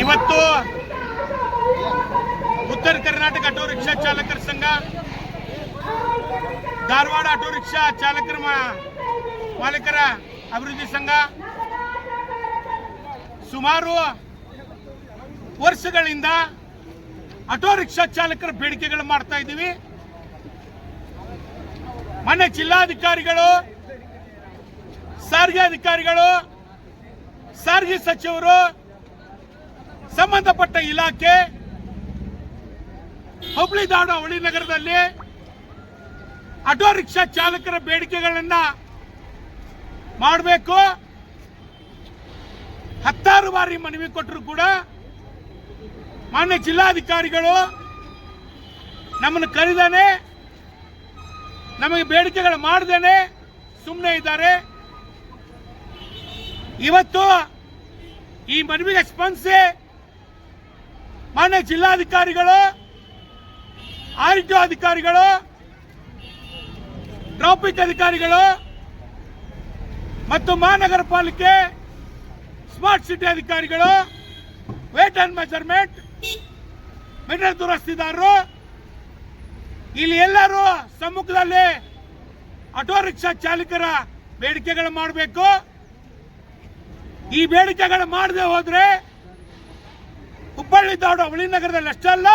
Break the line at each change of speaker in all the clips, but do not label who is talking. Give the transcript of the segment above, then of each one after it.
ಇವತ್ತು ಉತ್ತರ Karnataka auto rickshaw ಚಾಲಕರ ಸಂಘ, ಧಾರವಾಡ ಆಟೋ ರಿಕ್ಷಾ ಚಾಲಕರ ಮಾಲೀಕರ ಅಭಿವೃದ್ಧಿ ಸಂಘ ಸುಮಾರು ವರ್ಷಗಳಿಂದ ಆಟೋ ರಿಕ್ಷಾ ಚಾಲಕರ ಬೇಡಿಕೆಗಳು ಮಾಡ್ತಾ ಇದ್ದೀವಿ. ಮನೆ ಜಿಲ್ಲಾಧಿಕಾರಿಗಳು, ಸಾರಿಗೆ ಅಧಿಕಾರಿಗಳು, ಸಾರಿಗೆ ಸಚಿವರು, ಸಂಬಂಧಪಟ್ಟ ಇಲಾಖೆ ಹುಬ್ಳಿ ದಾಡು ಹುಳಿ ನಗರದಲ್ಲಿ ಆಟೋ ರಿಕ್ಷಾ ಚಾಲಕರ ಬೇಡಿಕೆಗಳನ್ನ ಮಾಡಬೇಕು. ಹತ್ತಾರು ಬಾರಿ ಮನವಿ ಕೊಟ್ಟರು ಕೂಡ ಮಾನ್ಯ ಜಿಲ್ಲಾಧಿಕಾರಿಗಳು, ನಮ್ಮನ್ನು ಕರೆದಾನೆ, ನಮಗೆ ಬೇಡಿಕೆಗಳು ಮಾಡ್ದೇನೆ ಸುಮ್ಮನೆ ಇದ್ದಾರೆ. ಇವತ್ತು ಈ ಮನವಿಗೆ ಸ್ಪಂದಿಸಿ ಮಾನ್ಯ ಜಿಲ್ಲಾಧಿಕಾರಿಗಳು, ಆರೋಗ್ಯ ಅಧಿಕಾರಿಗಳು, ಟ್ರಾಫಿಕ್ ಅಧಿಕಾರಿಗಳು ಮತ್ತು ಮಹಾನಗರ ಪಾಲಿಕೆ ಸ್ಮಾರ್ಟ್ ಸಿಟಿ ಅಧಿಕಾರಿಗಳು, ವೇಟ್ ಅಂಡ್ ಮೆಜರ್ಮೆಂಟ್ ಮೀಟರ್ ದುರಸ್ತಿದಾರರು ಇಲ್ಲಿ ಎಲ್ಲರೂ ಸಮ್ಮುಖದಲ್ಲಿ ಆಟೋ ರಿಕ್ಷಾ ಚಾಲಕರ ಬೇಡಿಕೆಗಳು ಮಾಡಬೇಕು. ಈ ಬೇಡಿಕೆಗಳು ಮಾಡದೆ ಹೋದ್ರೆ ಹುಬ್ಬಳ್ಳಿ ದಾಡು ಹುಳಿ ನಗರದಲ್ಲಿ ಅಷ್ಟೇ ಅಲ್ಲ,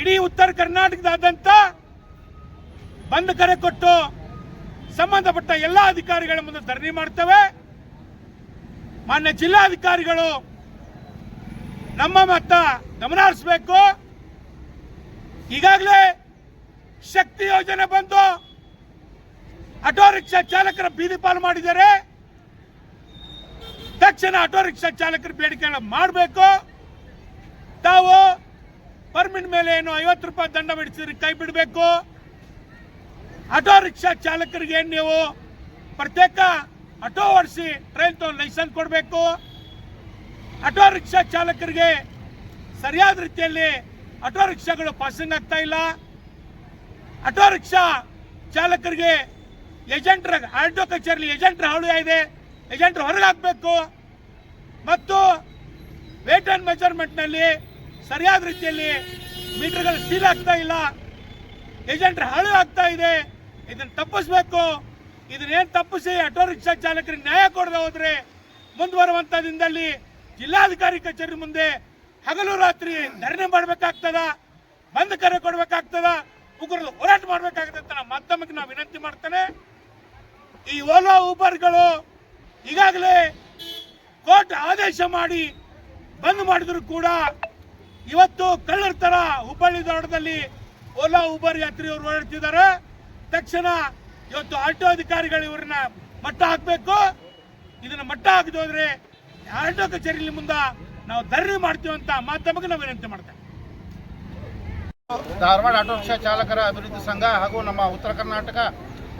ಇಡೀ ಉತ್ತರ ಕರ್ನಾಟಕದಾದ್ಯಂತ ಬಂದ್ ಕರೆ ಕೊಟ್ಟು ಸಂಬಂಧಪಟ್ಟ ಎಲ್ಲ ಅಧಿಕಾರಿಗಳ ಮುಂದೆ ಧರಣಿ ಮಾಡ್ತೇವೆ. ಮಾನ್ಯ ಜಿಲ್ಲಾಧಿಕಾರಿಗಳು ನಮ್ಮ ಮತ ಗಮನ ಹರಿಸಬೇಕು ಈಗಾಗಲೇ ಶಕ್ತಿ ಯೋಜನೆ ಬಂದು ಆಟೋ ರಿಕ್ಷಾ ಚಾಲಕರ ಬೀದಿ ಪಾಲು ಮಾಡಿದ್ದಾರೆ. ತಕ್ಷಣ ಆಟೋ ರಿಕ್ಷಾ ಚಾಲಕರ ಬೇಡಿಕೆಗಳನ್ನ ಮಾಡಬೇಕು. ತಾವು ಪರ್ಮಿಟ್ ಮೇಲೆ ಏನು ಐವತ್ತು ರೂಪಾಯಿ ದಂಡ ಬಿಡಿಸಿದ್ರೆ ಕೈ ಬಿಡಬೇಕು. ಆಟೋ ರಿಕ್ಷಾ ಚಾಲಕರಿಗೆ ಏನು ನೀವು ಪ್ರತ್ಯೇಕ ಆಟೋ ಓಡಿಸಿ ಟ್ರೈನ್ ಲೈಸೆನ್ಸ್ ಕೊಡಬೇಕು. ಆಟೋ ರಿಕ್ಷಾ ಚಾಲಕರಿಗೆ ಸರಿಯಾದ ರೀತಿಯಲ್ಲಿ ಆಟೋ ರಿಕ್ಷಾಗಳು ಪಾಸಿಂಗ್ ಆಗ್ತಾ ಇಲ್ಲ. ಆಟೋ ರಿಕ್ಷಾ ಚಾಲಕರಿಗೆ ಏಜೆಂಟ್ರ, ಆಟೋ ಕಚೇರಿ ಏಜೆಂಟ್ರ ಹಾಳು ಇದೆ. ಏಜೆಂಟ್ರ ಹೊರಗೆ ಹಾಕಬೇಕು. ಮತ್ತು ವೇಟ್ ಆ್ಯಂಡ್ ಮೆಜರ್ಮೆಂಟ್ನಲ್ಲಿ ಸರಿಯಾದ ರೀತಿಯಲ್ಲಿ ಮೀಟರ್ಗಳು ಸೀಲ್ ಆಗ್ತಾ ಇಲ್ಲ. ಏಜೆಂಟ್ರ ಹಾಳು ಆಗ್ತಾ ಇದೆ. ಇದನ್ನು ತಪ್ಪಿಸ್ಬೇಕು. ಇದನ್ನೇನು ತಪ್ಪಿಸಿ ಆಟೋ ರಿಕ್ಷಾ ಚಾಲಕರಿಗೆ ನ್ಯಾಯ ಕೊಡದೆ ಹೋದರೆ ಮುಂದುವರುವಂಥ ದಿನದಲ್ಲಿ ಜಿಲ್ಲಾಧಿಕಾರಿ ಕಚೇರಿ ಮುಂದೆ ಹಗಲು ರಾತ್ರಿ ಧರಣಿ ಮಾಡಬೇಕಾಗ್ತದ, ಬಂದ್ ಕರೆ ಕೊಡಬೇಕಾಗ್ತದ ಉಗ್ರರು ಹೋರಾಟ ಮಾಡ್ಬೇಕಾಗ್ತದೆ ಅಂತ ಮತ್ತೊಮ್ಮೆ ನಾವು ವಿನಂತಿ ಮಾಡ್ತೇನೆ. ಈ ಓಲಾ ಊಬರ್ಗಳು ಈಗಾಗಲೇ ಕೋರ್ಟ್ ಆದೇಶ ಮಾಡಿ ಬಂದ್ ಮಾಡಿದ್ರು ಕೂಡ ಇವತ್ತು ಕಳ್ಳರ ತರ ಹುಬ್ಬಳ್ಳಿ ಧಾರವಾಡದಲ್ಲಿ ಓಲಾ ಊಬರ್ ಯಾತ್ರಿಯವರು ಓಡಾಡ್ತಿದ್ದಾರೆ. ತಕ್ಷಣ ಇವತ್ತು ಆಟೋ ಅಧಿಕಾರಿಗಳು ಇವ್ರನ್ನ ಮಟ್ಟ ಹಾಕಬೇಕು. ಇದನ್ನ ಮಟ್ಟ ಹಾಕದೆ ಆಟೋ ಕಚೇರಿ ಮುಂದ ನಾವು ಧರಣಿ ಮಾಡ್ತೀವಿ ಅಂತ ಮಾಧ್ಯಮಕ್ಕೆ ನಾವು ವಿನಂತಿ ಮಾಡ್ತೇವೆ
ಧಾರವಾಡ ಆಟೋ ರಿಕ್ಷಾ ಚಾಲಕರ ಅಭಿವೃದ್ಧಿ ಸಂಘ ಹಾಗೂ ನಮ್ಮ ಉತ್ತರ ಕರ್ನಾಟಕ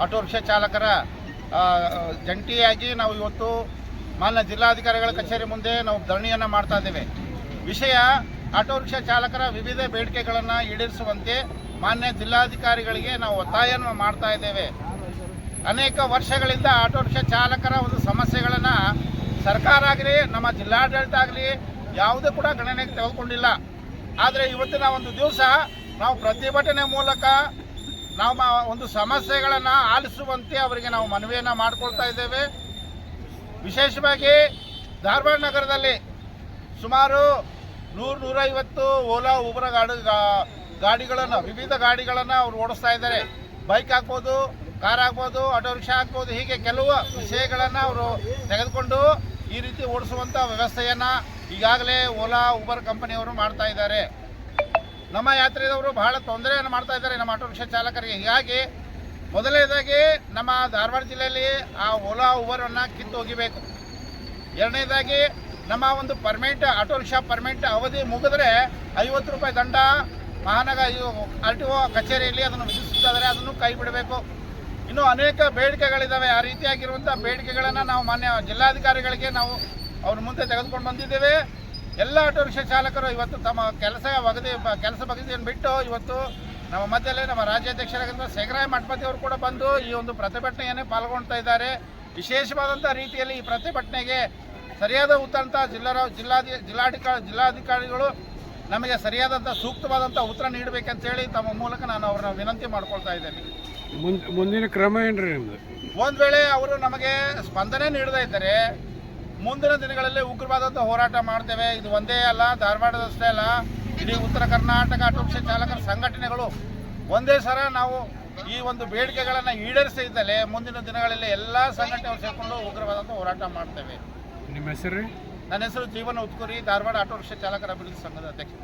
ಆಟೋ ರಿಕ್ಷಾ ಚಾಲಕರ ಜಂಟಿಯಾಗಿ ನಾವು ಇವತ್ತು ಮಾನ್ಯ ಜಿಲ್ಲಾಧಿಕಾರಿಗಳ ಕಚೇರಿ ಮುಂದೆ ನಾವು ಧರಣಿಯನ್ನು ಮಾಡ್ತಾ ಇದ್ದೇವೆ. ವಿಷಯ ಆಟೋ ರಿಕ್ಷಾ ಚಾಲಕರ ವಿವಿಧ ಬೇಡಿಕೆಗಳನ್ನು ಈಡೇರಿಸುವಂತೆ ಮಾನ್ಯ ಜಿಲ್ಲಾಧಿಕಾರಿಗಳಿಗೆ ನಾವು ಒತ್ತಾಯವನ್ನು ಮಾಡ್ತಾ ಇದ್ದೇವೆ. ಅನೇಕ ವರ್ಷಗಳಿಂದ ಆಟೋ ರಿಕ್ಷಾ ಚಾಲಕರ ಒಂದು ಸಮಸ್ಯೆಗಳನ್ನು ಸರ್ಕಾರ ಆಗಲಿ, ನಮ್ಮ ಜಿಲ್ಲಾಡಳಿತ ಆಗಲಿ, ಯಾವುದೇ ಕೂಡ ಗಣನೆಗೆ ತೆಗೆದುಕೊಂಡಿಲ್ಲ. ಆದರೆ ಇವತ್ತಿನ ಒಂದು ದಿವಸ ನಾವು ಪ್ರತಿಭಟನೆ ಮೂಲಕ ನಾವು ಮ- ಒಂದು ಸಮಸ್ಯೆಗಳನ್ನು ಆಲಿಸುವಂತೆ ಅವರಿಗೆ ನಾವು ಮನವಿಯನ್ನು ಮಾಡಿಕೊಳ್ತಾ ಇದ್ದೇವೆ. ವಿಶೇಷವಾಗಿ ಧಾರವಾಡ ನಗರದಲ್ಲಿ ಸುಮಾರು ನೂರು ನೂರೈವತ್ತು ಓಲಾ, ಉಬರ ಗಾಡಿ ಗಾಡಿಗಳನ್ನು, ವಿವಿಧ ಗಾಡಿಗಳನ್ನು ಅವರು ಓಡಿಸ್ತಾ ಇದ್ದಾರೆ. ಬೈಕ್ ಆಗ್ಬೋದು ಕಾರ್ ಆಗ್ಬೋದು, ಆಟೋ ರಿಕ್ಷಾ ಆಗ್ಬೋದು, ಹೀಗೆ ಕೆಲವು ವಿಷಯಗಳನ್ನು ಅವರು ತೆಗೆದುಕೊಂಡು ಈ ರೀತಿ ಓಡಿಸುವಂಥ ವ್ಯವಸ್ಥೆಯನ್ನು ಈಗಾಗಲೇ ಓಲಾ ಉಬರ್ ಕಂಪನಿಯವರು ಮಾಡ್ತಾ ಇದ್ದಾರೆ. ನಮ್ಮ ಯಾತ್ರಿದವರು ಬಹಳ ತೊಂದರೆಯನ್ನು ಮಾಡ್ತಾ ಇದ್ದಾರೆ ನಮ್ಮ ಆಟೋ ರಿಕ್ಷಾ ಚಾಲಕರಿಗೆ. ಹೀಗಾಗಿ ಮೊದಲನೇದಾಗಿ ನಮ್ಮ ಧಾರವಾಡ ಜಿಲ್ಲೆಯಲ್ಲಿ ಆ ಓಲಾ ಉಬರನ್ನು ಕಿತ್ತು ಒಗಿಬೇಕು ಎರಡನೇದಾಗಿ ನಮ್ಮ ಒಂದು ಪರ್ಮಿಟ್ ಆಟೋ ರಿಕ್ಷಾ ಪರ್ಮಿಟ್ ಅವಧಿ ಮುಗಿದ್ರೆ ಐವತ್ತು ರೂಪಾಯಿ ದಂಡ ಮಹಾನಗರ ಆರ್ ಟಿ ಒ ಕಚೇರಿಯಲ್ಲಿ ಅದನ್ನು ವಿಧಿಸುತ್ತಿದ್ದಾರೆ ಅದನ್ನು ಕೈ ಬಿಡಬೇಕು. ಇನ್ನೂ ಅನೇಕ ಬೇಡಿಕೆಗಳಿದ್ದಾವೆ ಆ ರೀತಿಯಾಗಿರುವಂಥ ಬೇಡಿಕೆಗಳನ್ನು ನಾವು ಮಾನ್ಯ ಜಿಲ್ಲಾಧಿಕಾರಿಗಳಿಗೆ ನಾವು ಅವ್ರ ಮುಂದೆ ತೆಗೆದುಕೊಂಡು ಬಂದಿದ್ದೇವೆ. ಎಲ್ಲ ಆಟೋ ರಿಕ್ಷಾ ಚಾಲಕರು ಇವತ್ತು ತಮ್ಮ ಕೆಲಸ ಬಗದಿ ಕೆಲಸ ಬಗದಿಯನ್ನು ಬಿಟ್ಟು ಇವತ್ತು ನಮ್ಮ ಮಧ್ಯದಲ್ಲಿ ನಮ್ಮ ರಾಜ್ಯಾಧ್ಯಕ್ಷರಾಗಿರುವ ಶೇಖರಾಯ ಮಠಪತಿ ಅವರು ಕೂಡ ಬಂದು ಈ ಒಂದು ಪ್ರತಿಭಟನೆಯನ್ನೇ ಪಾಲ್ಗೊಳ್ತಾ ಇದ್ದಾರೆ. ವಿಶೇಷವಾದಂಥ ರೀತಿಯಲ್ಲಿ ಈ ಪ್ರತಿಭಟನೆಗೆ ಸರಿಯಾದ ಉತ್ತರ ಅಂತ ಜಿಲ್ಲಾ ಜಿಲ್ಲಾಧಿ ಜಿಲ್ಲಾಧಿಕಾರಿ ಜಿಲ್ಲಾಧಿಕಾರಿಗಳು ನಮಗೆ ಸರಿಯಾದಂಥ ಸೂಕ್ತವಾದಂಥ ಉತ್ತರ ನೀಡಬೇಕಂತೇಳಿ ತಮ್ಮ ಮೂಲಕ ನಾನು ಅವ್ರನ್ನ ವಿನಂತಿ ಮಾಡ್ಕೊಳ್ತಾ ಇದ್ದೇನೆ.
ಮುಂದಿನ ಕ್ರಮ ಏನ್ರಿ ನಿಮ್ದು?
ಒಂದ್ ವೇಳೆ ಅವರು ನಮಗೆ ಸ್ಪಂದನೆ ನೀಡದೇ ಇದ್ದರೆ ಮುಂದಿನ ದಿನಗಳಲ್ಲಿ ಉಗ್ರವಾದಂಥ ಹೋರಾಟ ಮಾಡ್ತೇವೆ. ಇದು ಒಂದೇ ಅಲ್ಲ ಧಾರವಾಡದಷ್ಟೇ ಅಲ್ಲ. ಇಡೀ ಉತ್ತರ ಕರ್ನಾಟಕ ಆಟೋ ರಿಕ್ಷಾ ಚಾಲಕರ ಸಂಘಟನೆಗಳು ಒಂದೇ ಸರ ನಾವು ಈ ಒಂದು ಬೇಡಿಕೆಗಳನ್ನು ಈಡೇರಿಸಿದ್ದಲ್ಲಿ ಮುಂದಿನ ದಿನಗಳಲ್ಲಿ ಎಲ್ಲ ಸಂಘಟನೆಗಳು ಸೇರಿಕೊಂಡು ಉಗ್ರವಾದಂಥ ಹೋರಾಟ ಮಾಡ್ತೇವೆ.
ನಿಮ್ಮ ಹೆಸರು
ನನ್ನ ಹೆಸರು ಜೀವನ ಉತ್ಕುರಿ ಧಾರವಾಡ ಆಟೋ ರಿಕ್ಷಾ ಚಾಲಕರ ಅಭಿವೃದ್ಧಿ ಸಂಘದ ಅಧ್ಯಕ್ಷ.